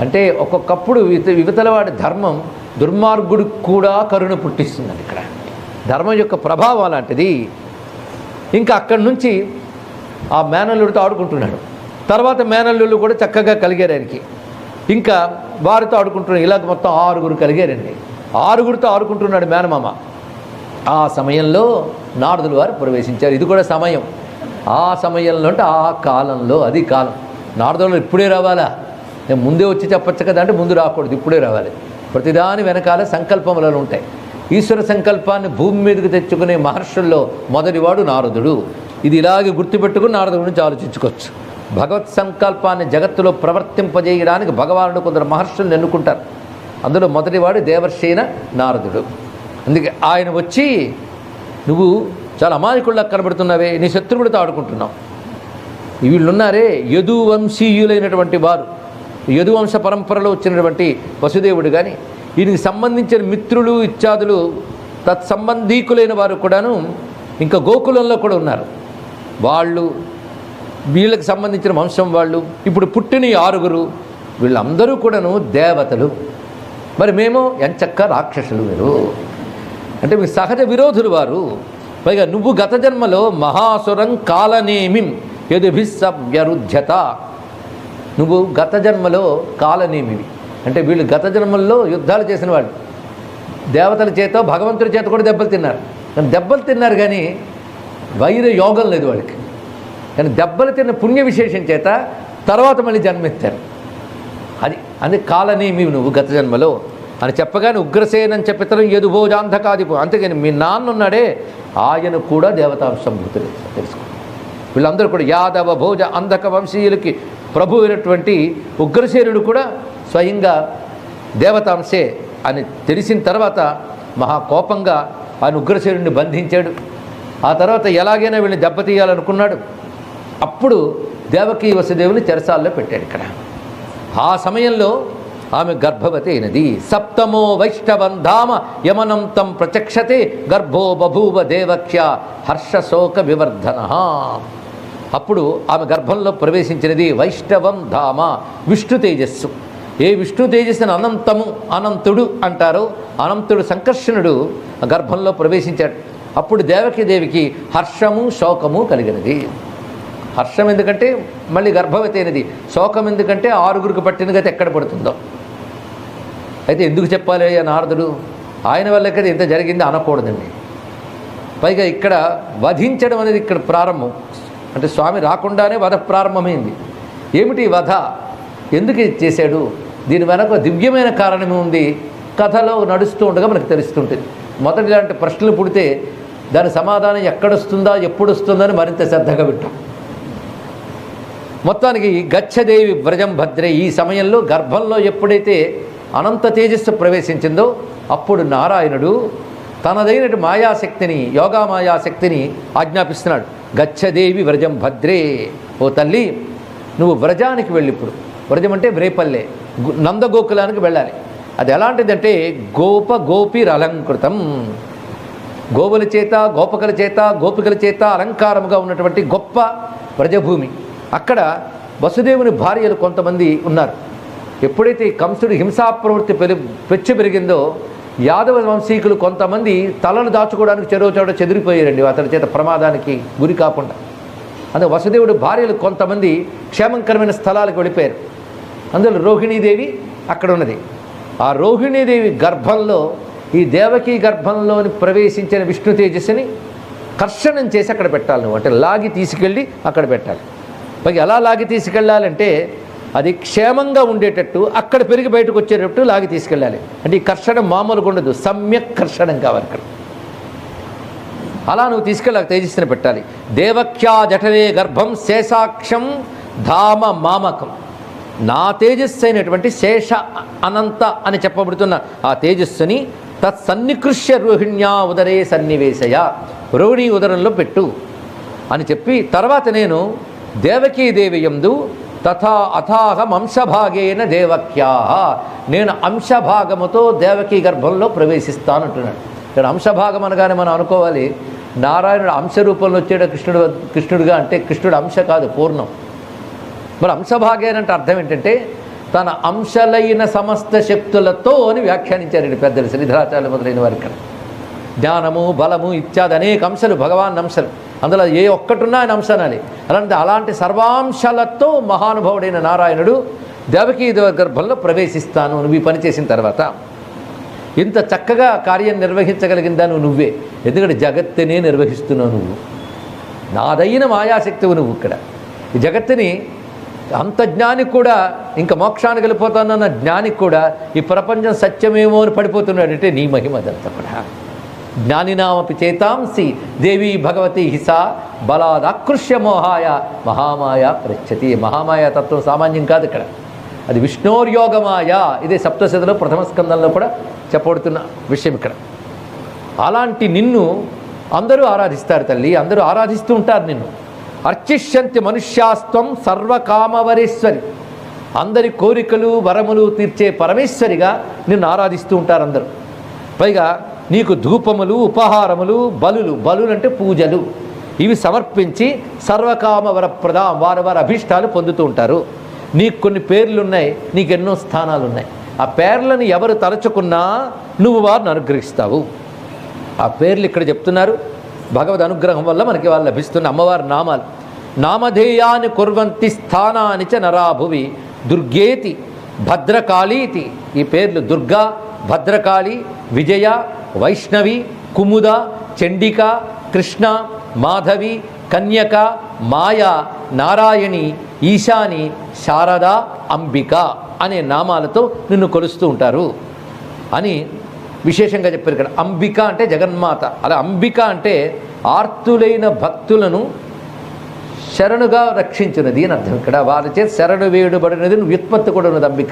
అంటే ఒక్కొక్కప్పుడు ఇత వాడి ధర్మం దుర్మార్గుడికి కూడా కరుణ పుట్టిస్తుందండి ఇక్కడ. ధర్మం యొక్క ప్రభావం అలాంటిది. ఇంకా అక్కడి నుంచి ఆ మేనల్లుడితో ఆడుకుంటున్నాడు. తర్వాత మేనల్లుళ్ళు కూడా చక్కగా కలిగారు ఆయనకి. ఇంకా వారితో ఆడుకుంటున్నాడు ఇలాగ మొత్తం ఆరుగురు కలిగారండి. ఆరుగురితో ఆడుకుంటున్నాడు మేనమామ. ఆ సమయంలో నారదుల వారు ప్రవేశించారు. ఇది కూడా సమయం. ఆ సమయంలో అంటే ఆ కాలంలో అది కాలం. నారదులు ఇప్పుడే రావాలా? నేను ముందే వచ్చి చెప్పచ్చు కదా అంటే ముందు రాకూడదు ఇప్పుడే రావాలి. ప్రతిదాని వెనకాల సంకల్పములలో ఉంటాయి. ఈశ్వర సంకల్పాన్ని భూమి మీదకి తెచ్చుకునే మహర్షుల్లో మొదటివాడు నారదుడు. ఇది ఇలాగే గుర్తుపెట్టుకుని నారదుడి గురించి ఆలోచించుకోవచ్చు. భగవత్ సంకల్పాన్ని జగత్తులో ప్రవర్తింపజేయడానికి భగవానుడు కొందరు మహర్షులను ఎన్నుకుంటారు. అందులో మొదటివాడు దేవర్షైన నారదుడు. అందుకే ఆయన వచ్చి నువ్వు చాలా అమాయకుల్లా కనబడుతున్నావే నీ శత్రువుడితో ఆడుకుంటున్నావు. వీళ్ళున్నారే యదువంశీయులైనటువంటి వారు. యదువంశ పరంపరలో వచ్చినటువంటి వసుదేవుడు కానీ దీనికి సంబంధించిన మిత్రులు ఇత్యాదులు తత్సంబంధీకులైన వారు కూడాను ఇంకా గోకులంలో కూడా ఉన్నారు. వాళ్ళు వీళ్ళకి సంబంధించిన వంశం వాళ్ళు ఇప్పుడు పుట్టిన ఆరుగురు వీళ్ళందరూ కూడాను దేవతలు. మరి మేము ఎంచక్క రాక్షసులు మీరు అంటే మీ సహజ విరోధులు వారు. పైగా నువ్వు గత జన్మలో మహాసురం కాలనేమిం యదుభిస్సవ్యరుధ్యత. నువ్వు గత జన్మలో కాలనేమివి. అంటే వీళ్ళు గత జన్మల్లో యుద్ధాలు చేసిన వాళ్ళు. దేవతల చేత భగవంతుడి చేత కూడా దెబ్బలు తిన్నారు. కానీ దెబ్బలు తిన్నారు కానీ వైర యోగం లేదు వాళ్ళకి. కానీ దెబ్బలు తిన్న పుణ్య విశేషం చేత తర్వాత మళ్ళీ జన్మెత్తారు. అది అది కాలనేమి నువ్వు గత జన్మలో. అని చెప్పగానే ఉగ్రసేనని చెప్పితరం యదుభోజాంధకాదిపు అంతేగాని మీ నాన్న ఉన్నాడే ఆయన కూడా దేవతాంశంభూతులు తెలుసుకో. వీళ్ళందరూ కూడా యాదవ భోజ అంధక వంశీయులకి ప్రభు అయినటువంటి ఉగ్రసేనుడు కూడా స్వయంగా దేవతాంశే అని తెలిసిన తర్వాత మహా కోపంగా ఆయన ఉగ్రసేనుడిని బంధించాడు. ఆ తర్వాత ఎలాగైనా వీళ్ళని దెబ్బతీయాలనుకున్నాడు. అప్పుడు దేవకీ వసుదేవుని చెరసాల్లో పెట్టాడు ఇక్కడ. ఆ సమయంలో ఆమె గర్భవతి అయినది. సప్తమో వైష్ణవంధామ యమనం తం ప్రచక్షతే గర్భో బభూవ దేవక్ష్య హర్షశోక వివర్ధన. అప్పుడు ఆమె గర్భంలో ప్రవేశించినది వైష్ణవం ధామ విష్ణు తేజస్సు. ఏ విష్ణు తేజస్సుని అనంతము అనంతుడు అంటారో అనంతుడు సంకర్షణుడు గర్భంలో ప్రవేశించాడు. అప్పుడు దేవకి దేవికి హర్షము శోకము కలిగినది. హర్షం ఎందుకంటే మళ్ళీ గర్భవతి అయినది. శోకం ఎందుకంటే ఆరుగురికి పట్టిన గతి ఎక్కడ పడుతుందో. అయితే ఎందుకు చెప్పాలి అయ్యా నారదుడు? ఆయన వల్ల కదా ఇంత జరిగింది అనకూడదండి. పైగా ఇక్కడ వధించడం అనేది ఇక్కడ ప్రారంభం. అంటే స్వామి రాకుండానే వధ ప్రారంభమైంది. ఏమిటి వధ? ఎందుకు ఇది చేశాడు? దీని వెనక దివ్యమైన కారణం ఉంది కథలో నడుస్తూ ఉండగా మనకు తెలుస్తుంటుంది. మొదటి ఇలాంటి ప్రశ్నలు పుడితే దాని సమాధానం ఎక్కడొస్తుందా ఎప్పుడు వస్తుందని మరింత శ్రద్ధగా వింటాం. మొత్తానికి గచ్చదేవి వ్రజం భద్రే ఈ సమయంలో గర్భంలో ఎప్పుడైతే అనంత తేజస్సు ప్రవేశించిందో అప్పుడు నారాయణుడు తనదైన మాయాశక్తిని యోగా మాయాశక్తిని ఆజ్ఞాపిస్తున్నాడు. గచ్చదేవి వ్రజం భద్రే. ఓ తల్లి నువ్వు వ్రజానికి వెళ్ళి ఇప్పుడు వ్రజం అంటే వ్రేపల్లె. నందగోకులానికి వెళ్ళాలి. అది ఎలాంటిదంటే గోప గోపిరలంకృతం గోవుల చేత గోపకల చేత గోపికల చేత అలంకారముగా ఉన్నటువంటి గొప్ప వ్రజభూమి. అక్కడ వసుదేవుని భార్యలు కొంతమంది ఉన్నారు. ఎప్పుడైతే కంసుడు హింసా ప్రవృత్తి పెరి పెచ్చి పెరిగిందో యాదవ వంశీకులు కొంతమంది తలలు దాచుకోవడానికి చెరువు చోట చెదిరిపోయారండి. అతని చేత ప్రమాదానికి గురి కాకుండా. అందుకే వసుదేవుడు భార్యలు కొంతమంది క్షేమంకరమైన స్థలాలకు వెళ్ళిపోయారు. అందులో రోహిణీదేవి అక్కడ ఉన్నది. ఆ రోహిణీదేవి గర్భంలో ఈ దేవకీ గర్భంలోని ప్రవేశించిన విష్ణు తేజస్సుని కర్షణం చేసి అక్కడ పెట్టాలి నువ్వు. అంటే లాగి తీసుకెళ్ళి అక్కడ పెట్టాలి. పైగా ఎలా లాగి తీసుకెళ్ళాలంటే అది క్షేమంగా ఉండేటట్టు అక్కడ పెరిగి బయటకు వచ్చేటట్టు లాగి తీసుకెళ్ళాలి. అంటే ఈ కర్షణం మామూలుగా ఉండదు. సమ్యక్ కర్షణం కావాలి అక్కడ. అలా నువ్వు తీసుకెళ్ళి తేజస్సుని పెట్టాలి. దేవఖ్యా జఠరే గర్భం శేషాక్షం ధామ మామకం. నా తేజస్సు అయినటువంటి శేష అనంత అని చెప్పబడుతున్న ఆ తేజస్సుని తత్సన్నికృష్య రోహిణ్యా ఉదరే సన్నివేశయ. రోహిణి ఉదరంలో పెట్టు అని చెప్పి తర్వాత నేను దేవకీదేవి ఎందు తథా అథాహం అంశభాగేన దేవక్యా. నేను అంశభాగముతో దేవకీ గర్భంలో ప్రవేశిస్తానంటున్నాడు. ఇక్కడ అంశభాగం అనగానే మనం అనుకోవాలి నారాయణుడు అంశ రూపంలో వచ్చాడు కృష్ణుడు కృష్ణుడుగా అంటే కృష్ణుడు అంశ కాదు పూర్ణం. మరి అంశభాగేనంటే అర్థం ఏంటంటే తన అంశలైన సమస్త శక్తులతో అని వ్యాఖ్యానించారు పెద్దలు శ్రీధరాచార్య మొదలైన వారు ఇక్కడ. జ్ఞానము బలము ఇత్యాది అనేక అంశాలు భగవాన్ అంశాలు. అందులో ఏ ఒక్కటున్నా ఆయన అంశానాలి అలాంటి అలాంటి సర్వాంశాలతో మహానుభావుడైన నారాయణుడు దేవకీ గర్భంలో ప్రవేశిస్తాను నువ్వు ఈ పని చేసిన తర్వాత. ఇంత చక్కగా కార్యం నిర్వహించగలిగిందా నువ్వు నువ్వే? ఎందుకంటే జగత్తునే నిర్వహిస్తున్నావు నువ్వు. నాదైన మాయాశక్తివు నువ్వు ఇక్కడ. ఈ జగత్తుని అంత జ్ఞానికి కూడా ఇంకా మోక్షానికి వెళ్ళిపోతానన్న జ్ఞానికి కూడా ఈ ప్రపంచం సత్యమేమో అని పడిపోతున్నాడంటే నీ మహిమ అదంతా కూడా. జ్ఞానినామపి చేతాంసి దేవి భగవతి హిసా బలాదాకృష్య మోహాయ మహామాయ ప్రచ్చతి మహామాయ తత్వం సామాన్యం కాదు ఇక్కడ. అది విష్ణోర్యోగమాయ. ఇదే సప్తశతిలో ప్రథమ స్కందంలో కూడా చెప్పబడుతున్న విషయం ఇక్కడ. అలాంటి నిన్ను అందరూ ఆరాధిస్తారు తల్లి. అందరూ ఆరాధిస్తూ ఉంటారు నిన్ను. అర్చిష్యంతి మనుష్యాస్త్వం సర్వకామవరేశ్వరి. అందరి కోరికలు వరములు తీర్చే పరమేశ్వరిగా నిన్ను ఆరాధిస్తూ ఉంటారు అందరూ. పైగా నీకు ధూపములు ఉపహారములు బలులు బలులు అంటే పూజలు. ఇవి సమర్పించి సర్వకామ వరప్రద వారి వారి అభిష్టాలు పొందుతూ ఉంటారు. నీకు కొన్ని పేర్లు ఉన్నాయి నీకు ఎన్నో స్థానాలు ఉన్నాయి ఆ పేర్లను ఎవరు తలచుకున్నా నువ్వు వారిని అనుగ్రహిస్తావు. ఆ పేర్లు ఇక్కడ చెప్తున్నారు. భగవద్ అనుగ్రహం వల్ల మనకి వాళ్ళు లభిస్తున్న అమ్మవారి నామాలు. నామధేయాన్ని కుర్వంతి స్థానాని చ నరాభువి దుర్గేతి భద్రకాళీతి. ఈ పేర్లు దుర్గా భద్రకాళి విజయ వైష్ణవి కుముద చండిక కృష్ణ మాధవి కన్యక మాయ నారాయణి ఈశాని శారద అంబిక అనే నామాలతో నిన్ను కొలుస్తూ ఉంటారు. అని విశేషంగా చెప్పారు ఇక్కడ. అంబిక అంటే జగన్మాత. అలా అంబిక అంటే ఆర్తులైన భక్తులను శరణుగా రక్షించినది అని అర్థం. ఇక్కడ వారి చేతి శరణు వేయబడినది వ్యుత్పత్తి కూడా ఉన్నది అంబిక.